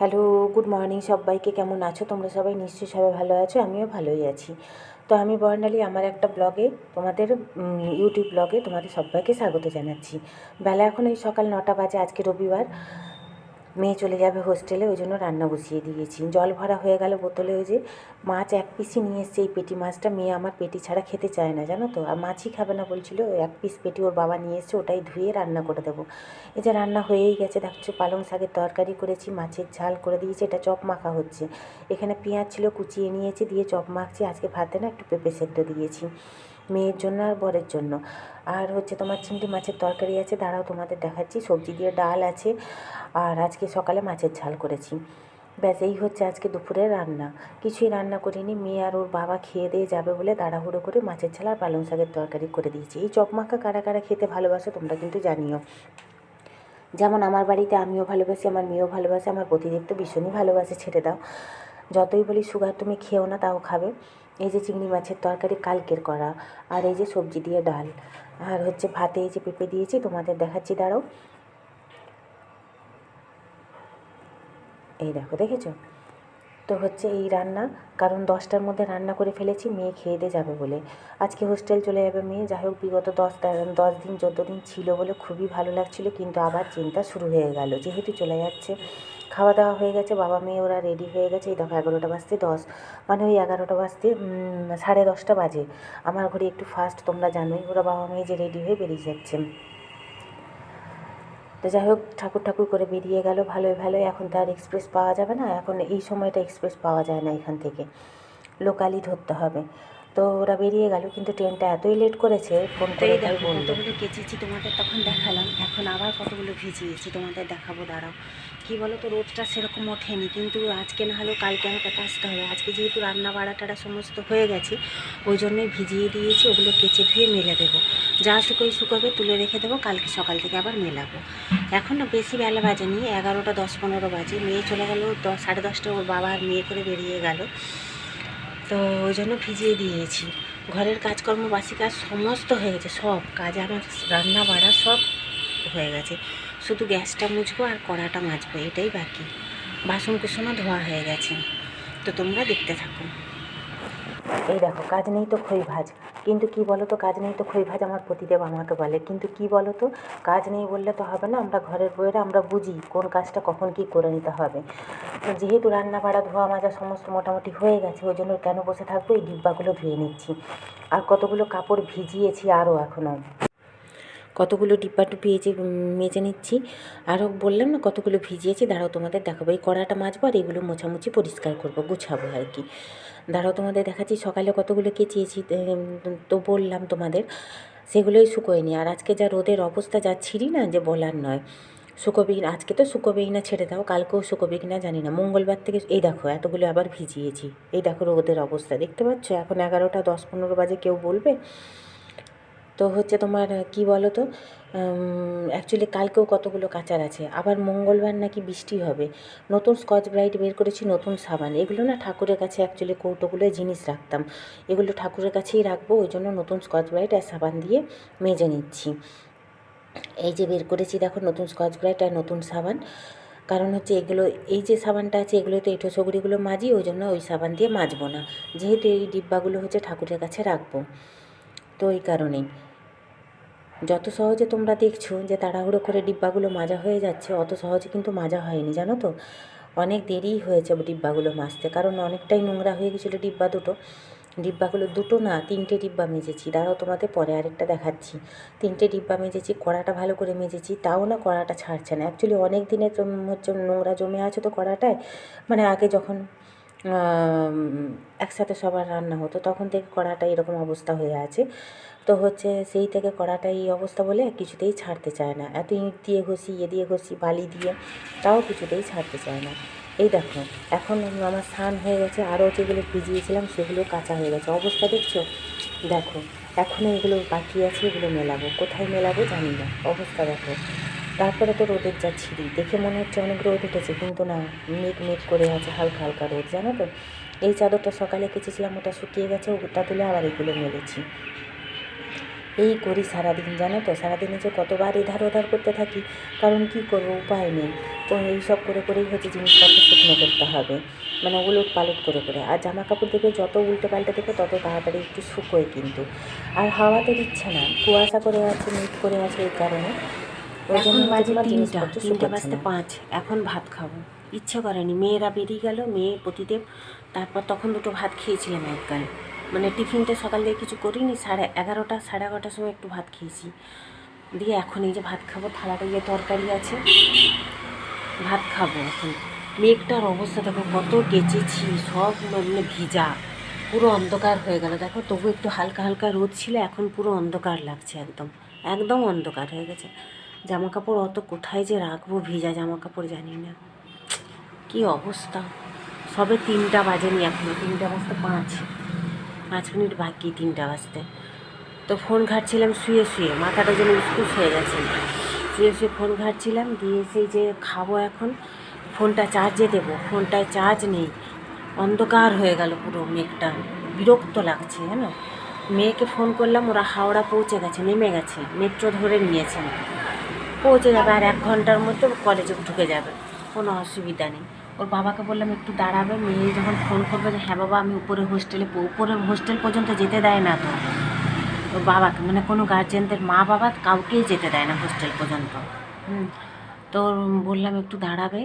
Hello, good morning সবাইকে। কেমন আছো? তোমরা সবাই নিশ্চয়ই সবাই ভালো আছো, আমিও ভালোই আছি। তো আমি বর্ণালী, আমার একটা ব্লগে, তোমাদের ইউটিউব ব্লগে তোমাদের সবাইকে স্বাগত জানাচ্ছি। বেলা এখন এই সকাল নটা বাজে, আজকে রবিবার। মেয়ে চলে যাবে হোস্টেলে, ওই জন্য রান্না বসিয়ে দিয়েছি। জল ভরা হয়ে গেল বোতলে ওই যে মাছ এক পিসই নিয়ে এসছে এই পেটি মাছটা। মেয়ে আমার পেটি ছাড়া খেতে চায় না, জানো তো? আর মাছই খাবে না বলছিল এক পিস পেটি ওর বাবা নিয়ে এসছে, ওটাই ধুয়ে রান্না করে দেবো। এই যে রান্না হয়েই গেছে, দেখছ? পালং শাকের তরকারি করেছি, মাছের ঝাল করে দিয়েছি, এটা চপ মাখা হচ্ছে। এখানে পেঁয়াজ ছিল কুচিয়ে নিয়েছি, দিয়ে চপ মাখছি, আজকে ভাতে না একটু পেঁপে সেদ্ধ দিয়েছি। মেয়ের জন্য আর বরের জন্য। আর হচ্ছে তোমার চিংড়ি মাছের তরকারি আছে, দাঁড়াও তোমাদের দেখাচ্ছি। সবজি দিয়ে ডাল আছে, আর আজকে সকালে মাছের ঝাল করেছি। ব্যাস, এই হচ্ছে আজকে দুপুরের রান্না। কিছুই রান্না করিনি, মেয়ে আর ওর বাবা খেয়ে দিয়ে যাবে বলে তাড়াহুড়ো করে মাছের ঝাল আর পালং শাকের তরকারি করে দিয়েছি। এই চপ মাখা কারা কারা খেতে ভালোবাসো তোমরা কিন্তু জানিও। যেমন আমার বাড়িতে আমিও ভালোবাসি, আমার মেয়েও ভালোবাসে, আমার প্রতিদেব তো ভীষণই ভালোবাসে, ছেড়ে দাও। যতই বলি, সুগার তুমি খেও না, তাও খাবে। এই যে চিংড়ি মাছের তরকারি কালকের করা, আর এই যে সবজি দিয়ে ডাল। আর হচ্ছে ভাতে এই যে পেঁপে দিয়েছি, তোমাদের দেখাচ্ছি, দাঁড়াও। এই দেখো, দেখেছ? তো হচ্ছে এই রান্না, কারণ দশটার মধ্যে রান্না করে ফেলেছি, মেয়ে খেয়ে দিয়ে যাবে বলে। আজকে হোস্টেল চলে যাবে মেয়ে, যাই হোক বিগত দশ দশ দিন, চোদ্দ দিন ছিল বলে খুবই ভালো লাগছিল, কিন্তু আবার চিন্তা শুরু হয়ে গেল, যেহেতু চলে যাচ্ছে। খাওয়া দাওয়া হয়ে গেছে, বাবা মেয়ে ওরা রেডি হয়ে গেছে, এই দেখো এগারোটা বাজতে দশ মানে ওই এগারোটা বাজতে সাড়ে দশটা বাজে। আমার ঘরে একটু ফাস্ট তোমরা জানোই, ওরা বাবা মেয়ে যে রেডি হয়ে বেরিয়ে যাচ্ছে। তো যাই হোক, ঠাকুর ঠাকুর করে বেরিয়ে গেল, ভালোই ভালোই। এখন তো আর এক্সপ্রেস পাওয়া যাবে না, এখন এই সময়টা এক্সপ্রেস পাওয়া যায় না এখান থেকে। লোকালই ধরতে হবে। তো ওরা বেরিয়ে গেল কিন্তু ট্রেনটা এতই লেট করেছে ফোন করে তাই বলল। কেচেছি তোমাদের তখন দেখালাম এখন আবার কতগুলো ভিজিয়েছি তোমাদের দেখাবো দাঁড়াও। কি বলো তো রোদটা সেরকম ওঠেনি কিন্তু আজকে না হলেও কালকে আমাকে আসতে হবে। আজকে যেহেতু রান্না বাড়া টাড়া সমস্ত হয়ে গেছে ওই জন্যই ভিজিয়ে দিয়েছি ওগুলো কেচে ধুয়ে মেলে দেবো। যা শুকোই শুকোবে তুলে রেখে দেবো কালকে সকাল থেকে আবার মেলাবো। এখন না বেশি বেলা বাজেনি এগারোটা দশ পনেরো বাজে মেয়ে চলে গেল দশ সাড়ে দশটা ওর বাবা আর মেয়ে করে বেরিয়ে গেল। তো ওই জন্য ভিজিয়ে দিয়েছি। ঘরের কাজকর্ম, বাসি কাজ সমস্ত হয়ে গেছে, সব কাজ আমার, রান্না বাড়া সব হয়ে গেছে। শুধু গ্যাসটা মুছবো আর কড়াটা মাজবো, এটাই বাকি। বাসন কুসনও ধোয়া হয়ে গেছে। তো তোমরা দেখতে থাকো। এই দেখো, কাজ নেই তো খই ভাজ। কিন্তু কি বলো তো কাজ নেই তো খই ভাজ আমার প্রতিদেব আমাকে বলে। কিন্তু কি বলো তো কাজ নেই বললে তো হবে না, আমরা ঘরের বইয়েরা আমরা বুঝি কোন কাজটা কখন কি করে নিতে হবে। তো যেহেতু রান্না বাড়া ধোয়া মাজা সমস্ত মোটামুটি হয়ে গেছে, ওই জন্য কেন বসে থাকব, এই ডিব্বাগুলো ধুয়ে নিচ্ছি। আর কতগুলো কাপড় ভিজিয়েছি আরও এখনও কতগুলো ডিব্বা টুপিয়েছি মেজে নিচ্ছি। আরও বললাম না, কতগুলো ভিজিয়েছি, দাঁড়াও তোমাদের দেখাবো। এই কড়াটা মাজবো আর এগুলো মোছামুছি পরিষ্কার করব, গুছাবো আর কি। দাঁড়াও তোমাদের দেখাচ্ছি, সকালে কতগুলো কেচিয়েছি তো বললাম তোমাদের, সেগুলোই শুকোয়নি আর আজকে যা রোদের অবস্থা, যা ছিঁড়ি না, যে বলার নয়। শুকোবেই, আজকে তো শুকোবেই না, ছেড়ে দাও, কালকেও শুকোবে কি না, জানি না। মঙ্গলবার থেকে, এই দেখো, এতগুলো আবার ভিজিয়েছি। এই দেখো রোদের অবস্থা, দেখতে পাচ্ছ? এখন এগারোটা, দশ, পনেরো বাজে কেউ বলবে? তো হচ্ছে তোমার কি বলো তো অ্যাকচুয়ালি কালকেও কতগুলো কাচার আছে। আবার মঙ্গলবার নাকি বৃষ্টি হবে। নতুন স্কচ ব্রাইট বের করেছি, নতুন সাবান। এগুলো না ঠাকুরের কাছে অ্যাকচুয়ালি কৌটোগুলো জিনিস রাখতাম। এগুলো ঠাকুরের কাছেই রাখব, ওই জন্য নতুন স্কচ ব্রাইট আর সাবান দিয়ে মেজে নিচ্ছি। এই যে বের করেছি, দেখো, নতুন স্কচ ব্রাইট আর নতুন সাবান। কারণ হচ্ছে এগুলো, এই যে সাবানটা আছে এগুলো তো এঁটো সগড়িগুলো মাজি, ওই জন্য ওই সাবান দিয়ে মাজবো না। যেহেতু এই ডিব্বাগুলো হচ্ছে ঠাকুরের কাছে রাখব। তো ওই কারণেই। যত সহজে তোমরা দেখছ যে তাড়াহুড়ো করে ডিব্বাগুলো মাজা হয়ে যাচ্ছে, অত সহজে কিন্তু মাজা হয়নি, জানো তো? অনেক দেরিই হয়েছে ডিব্বাগুলো মাজতে, কারণ অনেকটাই নোংরা হয়ে গেছিল ডিব্বা দুটো। ডিব্বাগুলো দুটো না, তিনটে ডিব্বা মেজেছি। দাঁড়াও, তোমাদের পরে আরেকটা দেখাচ্ছি। তিনটে ডিব্বা মেজেছি, কড়াটা ভালো করে মেজেছি, তাও না কড়াটা ছাড়ছে না। অ্যাকচুয়ালি অনেক জম- হচ্ছে নোংরা জমে আছে তো কড়াটায়। মানে আগে যখন একসাথে সবার রান্না হতো, তখন থেকে কড়াটা এরকম অবস্থা হয়ে আছে। তো হচ্ছে, সেই থেকে কড়াটা এই অবস্থা বলে কিছুতেই ছাড়তে চায় না। এত ইঁট দিয়ে ঘষি ইয়ে দিয়ে ঘষি, বালি দিয়ে, তাও কিছুতেই ছাড়তে চায় না। এই দেখো, এখন আমার স্নান হয়ে গেছে, আরও যেগুলো ভিজিয়েছিলাম সেগুলো কাঁচা হয়ে গেছে। অবস্থা দেখছ? দেখো এখনও এগুলো বাকি আছে, এগুলো মেলাবো। কোথায় মেলাবো জানি না, অবস্থা দেখো। তারপরে তো রোদের যা ছিঁড়ি, দেখে মনে হচ্ছে অনেক রোদ উঠেছে, কিন্তু না, মেঘ মেঘ করে আছে, হালকা হালকা রোদ, জানো তো? এই চাদরটা সকালে কেচেছিলাম, ওটা শুকিয়ে গেছে, ওটা তুলে আবার এগুলো মেলেছি। এই করি সারাদিন জানো তো? সারাদিনে যে কতবার এধার ওধার করতে থাকি কারণ কি করব? উপায় নেই। তো এইসব করে করেই হচ্ছে জিনিসপত্র শুকনো করতে হবে। মানে উলট পালট করে করে। আর জামা কাপড় দেবে যত উল্টে পাল্টে দেবে তত তাড়াতাড়ি একটু শুকোয় কিন্তু। আর হাওয়া তো দিচ্ছে না। কুয়াশা করে আছে মিট করে আছে এই কারণে। এখন বাজে তিনটা তিনটা বাজতে পাঁচ। এখন ভাত খাব। ইচ্ছে করেনি। মেয়েরা বেরিয়ে গেল মেয়ে পতিদেব। তারপর তখন দুটো ভাত খেয়েছিলাম একগাল মানে টিফিনটা সকাল দিয়ে কিছু করিনি, সাড়ে এগারোটা, সাড়ে এগারোটার সময় একটু ভাত খেয়েছি। দিয়ে এখন এই যে ভাত খাব, থালাটা ইয়ে তরকারি আছে, ভাত খাব এখন। মেঘটার অবস্থা দেখো, কত কেচেছি, সব মানে ভিজা, পুরো অন্ধকার হয়ে গেল। দেখো, তবু একটু হালকা হালকা রোদ ছিল, এখন পুরো অন্ধকার লাগছে একদম একদম অন্ধকার হয়ে গেছে। জামা কাপড় অত কোথায় যে রাখব, ভিজা জামা কাপড় জানি না। কি অবস্থা? সবে তিনটা বাজেনি এখনও, তিনটা বাজতে পাঁচ। পাঁচ মিনিট বাকি তিনটা বাজতে। তো ফোন ঘাটছিলাম, শুয়ে শুয়ে। মাথাটা যেন উসকুস হয়ে গেছে। শুয়ে শুয়ে ফোন ঘাটছিলাম, দিয়ে সেই যে খাব এখন, ফোনটা চার্জে দেবো। ফোনটায় চার্জ নেই। অন্ধকার হয়ে গেল পুরো মেঘটা। বিরক্ত লাগছে, জানো? মেয়েকে ফোন করলাম, ওরা হাওড়া পৌঁছে গেছে, নেমে গেছে। মেট্রো ধরে নিয়েছেন পৌঁছে যাবে আর এক ঘণ্টার মধ্যে কলেজে ঢুকে যাবে। কোনো অসুবিধা নেই। ওর বাবাকে বললাম, একটু দাঁড়াবে, মেয়ে যখন ফোন করবে যে হ্যাঁ বাবা, আমি উপরে হোস্টেলে উপরে হোস্টেল পর্যন্ত যেতে দেয় না তো। ওর বাবাকে মানে কোনো গার্জেনদের মা বাবা কাউকেই যেতে দেয় না হোস্টেল পর্যন্ত। হুম, তো বললাম, একটু দাঁড়াবে,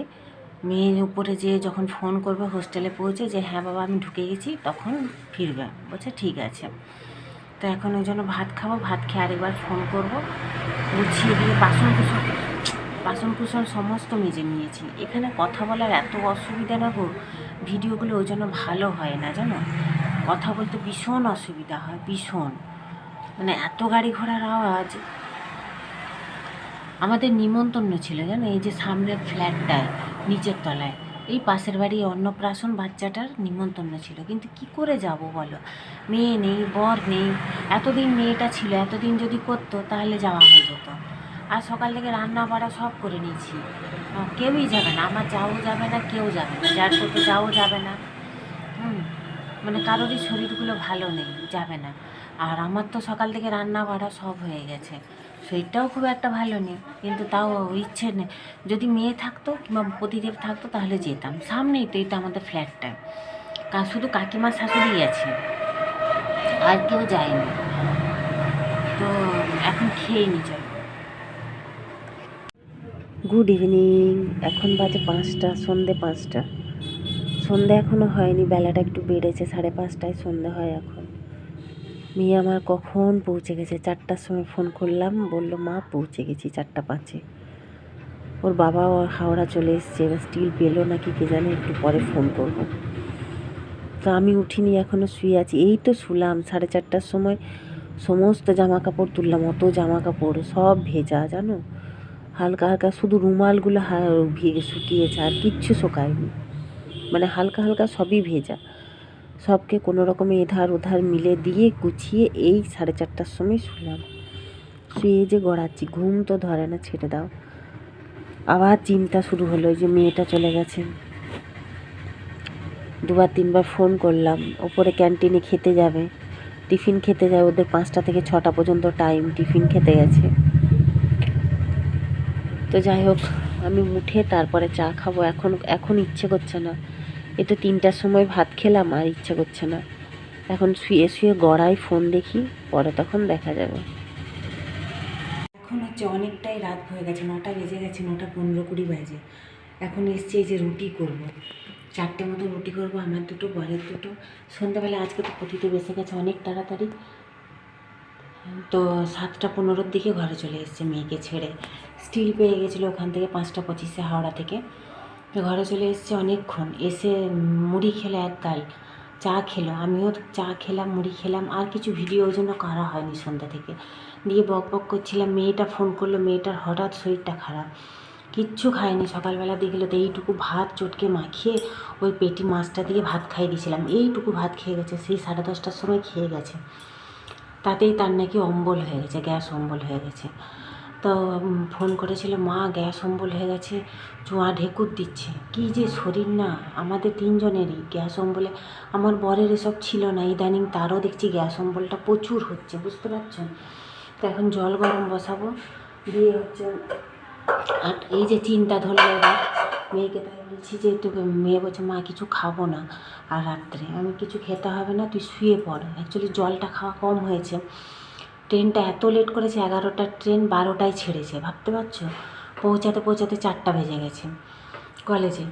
মেয়ে উপরে যেয়ে যখন ফোন করবে হোস্টেলে পৌঁছে যে হ্যাঁ বাবা, আমি ঢুকে গেছি, তখন ফিরবে। বলছে, ঠিক আছে। তো এখন ওই জন্য ভাত খাব, ভাত খেয়ে আরেকবার ফোন করব, গুছিয়ে দিয়ে বাসন কুসন বাসন কুসন সমস্ত মেজে নিয়েছি। এখানে কথা বলার এত অসুবিধা না গো। ভিডিওগুলো ওই জন্য ভালো হয় না, জানো? কথা বলতে ভীষণ অসুবিধা হয়, ভীষণ। মানে এত গাড়ি ঘোড়ার আওয়াজ। আমাদের নিমন্ত্রণ ছিল, জানো? এই যে সামনের ফ্ল্যাটটায়, নিচের তলায়। এই পাশের বাড়ি অন্নপ্রাশন বাচ্চাটার নিমন্ত্রণ ছিল। কিন্তু কি করে যাব বলো? মেয়ে নেই, বর নেই। এতদিন মেয়েটা ছিল, এতদিন যদি করতো, তাহলে যাওয়া হয়ে যেত। আর সকাল থেকে রান্না বাড়া সব করে নিয়েছি। কেউই যাবে না, আমার যাও যাবে না, কেউ যাবে না, যার করতে যাও যাবে না। হুম মানে কারোরই শরীরগুলো ভালো নেই, যাবে না। আর আমার তো সকাল থেকে রান্না বাড়া সব হয়ে গেছে। শরীরটাও খুব একটা ভালো নেই, কিন্তু তাও ইচ্ছে নেই। যদি মেয়ে থাকতো কিংবা প্রতিদেব থাকতো তাহলে যেতাম। সামনেই তো এটা আমাদের ফ্ল্যাটটা। শুধু কাকিমার শাশুড়ি আছে। আর কেউ যায়নি। তো এখন খেয়ে নি চল। গুড ইভিনিং এখন বাজে পাঁচটা, সন্ধে পাঁচটা। সন্ধে এখনও হয়নি, বেলাটা একটু বেড়েছে, সাড়ে পাঁচটায় সন্ধে হয় এখন। মেয়ে আমার কখন পৌঁছে গেছে? চারটার সময় ফোন করলাম, বলল, মা, পৌঁছে গেছি চারটা পাঁচে। ওর বাবাও হাওড়া চলে এসছে, এবার স্টিল পেল নাকি কে জানে, একটু পরে ফোন করব। তো আমি উঠিনি এখনও শুয়ে আছি। এই তো শুলাম, সাড়ে চারটার সময় সমস্ত জামা কাপড় তুললাম, অত জামা কাপড় সব ভেজা, জানো? হালকা হালকা শুধু রুমালগুলো ভিজে শুকিয়েছে আর কিচ্ছু শোকায়নি। মানে হালকা হালকা সবই ভেজা। সবকে কোনো রকমে এধার ওধার মিলে দিয়ে গুছিয়ে এই সাড়ে চারটার সময় শুলাম। শুয়ে যে গড়াচ্ছি, ঘুম তো ধরে না, ছেড়ে দাও। আবার চিন্তা শুরু হলো যে মেয়েটা চলে গেছে। দুবার তিনবার ফোন করলাম, ওপরে ক্যান্টিনে খেতে যাবে। টিফিন খেতে যায়, ওদের পাঁচটা থেকে ছটা পর্যন্ত টাইম টিফিন খেতে গেছে। তো যাই হোক, আমি উঠে তারপরে চা খাব। এখন এখন ইচ্ছে করছে না। এ তো তিনটার সময় ভাত খেলাম, আর ইচ্ছে করছে না। এখন শুয়ে শুয়ে গড়াই ফোন দেখি, পরে তখন দেখা যাবে। এখন হচ্ছে অনেকটাই রাত হয়ে গেছে, নটা বেজে গেছে, নটা পনেরো কুড়ি বাজে। এখন এসছি যে রুটি করব। চারটে মতো রুটি করব, আমার দুটো, বরের দুটো। সন্ধ্যাবেলা আজকে তো পতিতে বেসে গেছে অনেক তাড়াতাড়ি। তো সাতটা পনেরোর দিকে ঘরে চলে এসেছে মেয়েকে ছেড়ে। স্টিল পেয়ে গেছিল ওখান থেকে পাঁচটা পঁচিশে হাওড়া থেকে। তো ঘরে চলে এসেছে অনেকক্ষণ। এসে মুড়ি খেলে এক গাল চা খেলো। আমিও চা খেলাম, মুড়ি খেলাম। আর কিছু ভিডিও ওই জন্য করা হয়নি সন্ধ্যা থেকে। দিয়ে বক বক করছিলাম। মেয়েটা ফোন করল। মেয়েটার হঠাৎ শরীরটা খারাপ। কিচ্ছু খায়নি সকালবেলা দেখল তো এইটুকু ভাত চটকে মাখিয়ে ওই পেটি মাছটা দিয়ে ভাত খাইয়ে দিয়েছিলাম। এইটুকু ভাত খেয়ে গেছে। সেই সাড়ে দশটার সময় খেয়ে গেছে। তাতেই তার নাকি অম্বল হয়ে গেছে, গ্যাস অম্বল হয়ে গেছে। তো ফোন করেছিল, মা, গ্যাস অম্বল হয়ে গেছে চোঁয়া ঢেকুর দিচ্ছে। কি যে শরীর না, আমাদের তিনজনেরই গ্যাস অম্বলে। আমার বরের এসব ছিল না, ইদানিং তারও দেখছি গ্যাস অম্বলটা প্রচুর হচ্ছে, বুঝতে পারছেন? তো এখন জল গরম বসাবো, দিয়ে হচ্ছে আর এই যে চিন্তা ধরলো এবার, মেয়েকে তাই বলছি যে তোকে মেয়ে বলছে, মা, কিছু খাব না। আর রাত্রে, আমি কিছু খেতে হবে না, তুই শুয়ে পড়। অ্যাকচুয়ালি জলটা খাওয়া কম হয়েছে। ট্রেনটা এত লেট করেছে এগারোটার ট্রেন বারোটায় ছেড়েছে, ভাবতে পারছ? পৌঁছাতে পৌঁছাতে চারটা বেজে গেছে কলেজে।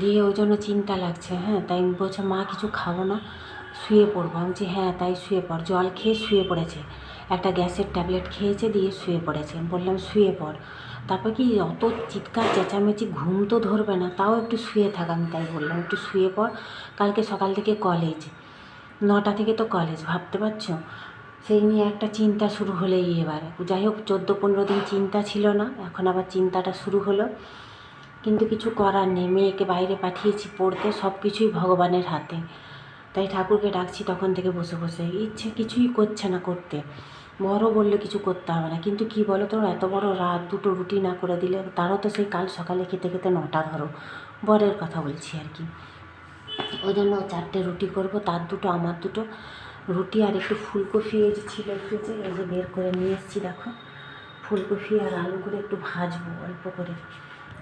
দিয়ে ওই জন্য চিন্তা লাগছে হ্যাঁ তাই বলছে, মা, কিছু খাব না, শুয়ে পড়ব। আমি বলছি হ্যাঁ তাই শুয়ে পড়। জল খেয়ে শুয়ে পড়েছে। একটা গ্যাসের ট্যাবলেট খেয়েছে, দিয়ে শুয়ে পড়েছে। বললাম, শুয়ে পড়। তারপর কি অত চিৎকার, চেঁচামেচি, ঘুম তো ধরবে না, তাও একটু শুয়ে থাক আমি তাই বললাম। একটু শুয়ে পর কালকে সকাল থেকে কলেজ নটা থেকে তো কলেজ ভাবতে পারছ? সেই নিয়ে একটা চিন্তা শুরু হলেই এবার। যাই হোক, চোদ্দ পনেরো দিন চিন্তা ছিল না, এখন আবার চিন্তাটা শুরু হলো। কিন্তু কিছু করার নেই, মেয়েকে বাইরে পাঠিয়েছি পড়তে সব কিছুই ভগবানের হাতে। তাই ঠাকুরকে ডাকছি তখন থেকে বসে বসে, ইচ্ছে কিছুই করছে না করতে। বড় বললে কিছু করতে হবে না। কিন্তু কি বলো তো, এত বড় রাত, দুটো রুটি না করে দিলে, তারও তো সেই কাল সকালে খেতে খেতে নটা ধরো। বরের কথা বলছি আর কি। ওই জন্য চারটে রুটি করব, তার দুটো, আমার দুটো। রুটি আর একটু ফুলকপি এই যে ছিল ফ্রিজে এই যে বের করে নিয়ে এসেছি, দেখো। ফুলকপি আর আলু করে একটু ভাজবো, অল্প করে।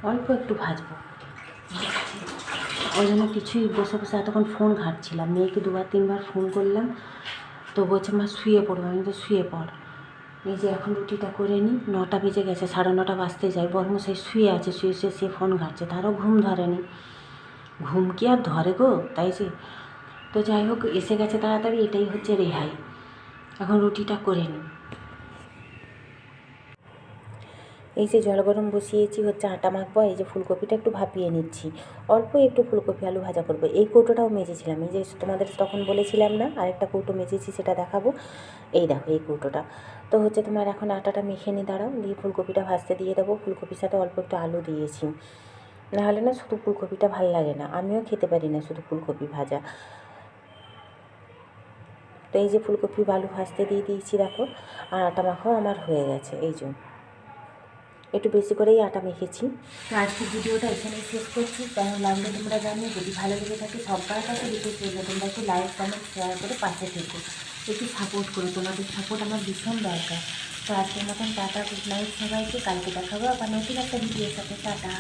অল্প একটু ভাজবো। ওই জন্য কিছুই বসে বসে এতক্ষণ ফোন ঘাঁটছিলাম। মেয়েকে দুবার তিনবার ফোন করলাম। তো বলছে, মা, শুয়ে পড়ব আমি তো শুয়ে পড়। এই যে এখন রুটিটা করে নিই, নটা বেজে গেছে, সাড়ে নটা বাজতে যাই বর্ম সেই শুয়ে আছে, শুয়ে শুয়ে সে ফোন ঘাটছে, তারও ঘুম ধরেনি। ঘুম কি আর ধরে গো? তাই যে। তো যাই হোক, এসে গেছে তাড়াতাড়ি, এটাই হচ্ছে রেহাই। এখন রুটিটা করে নিই। এই যে জল গরম বসিয়েছি, হচ্ছে আটা মাখবো, এই যে ফুলকপিটা একটু ভাপিয়ে নিচ্ছি। অল্প একটু ফুলকপি আলু ভাজা করব। এই কৌটোটাও মেজেছিলাম। এই যে তোমাদের তখন বলেছিলাম না, আরেকটা কৌটো মেজেছি, সেটা দেখাবো। এই দেখো এই কৌটোটা। তো হচ্ছে তোমার এখন আটাটা মেখে নিয়ে দাঁড়াও, দিয়ে ফুলকপিটা ভাজতে দিয়ে দেবো। ফুলকপির সাথে অল্প একটু আলু দিয়েছি। নাহলে না শুধু ফুলকপিটা ভালো লাগে না। আমিও খেতে পারি না শুধু ফুলকপি ভাজা। তো এই যে ফুলকপি আলু ভাজতে দিয়ে দিয়েছি, দেখো, আর আটা মাখাও আমার হয়ে গেছে। এই জন্য একটু বেশি করেই আটা মেখেছি। তো আজকের ভিডিওটা এখানেই শেষ করছি। কেমন লাগল তোমরা জানিয়ে যদি ভালো লেগে থাকে সবার কাছে রিকোয়েস্ট করব, তোমরা একটু লাইক কমেন্ট শেয়ার করে পাশে থেকো। একটু সাপোর্ট করো। তোমাদের সাপোর্ট আমার ভীষণ দরকার। তো আজকের মতন টাটা গুড নাইট সবাইকে। কালকে দেখাবো আবার নতুন একটা ভিডিওর সাথে। টাটা।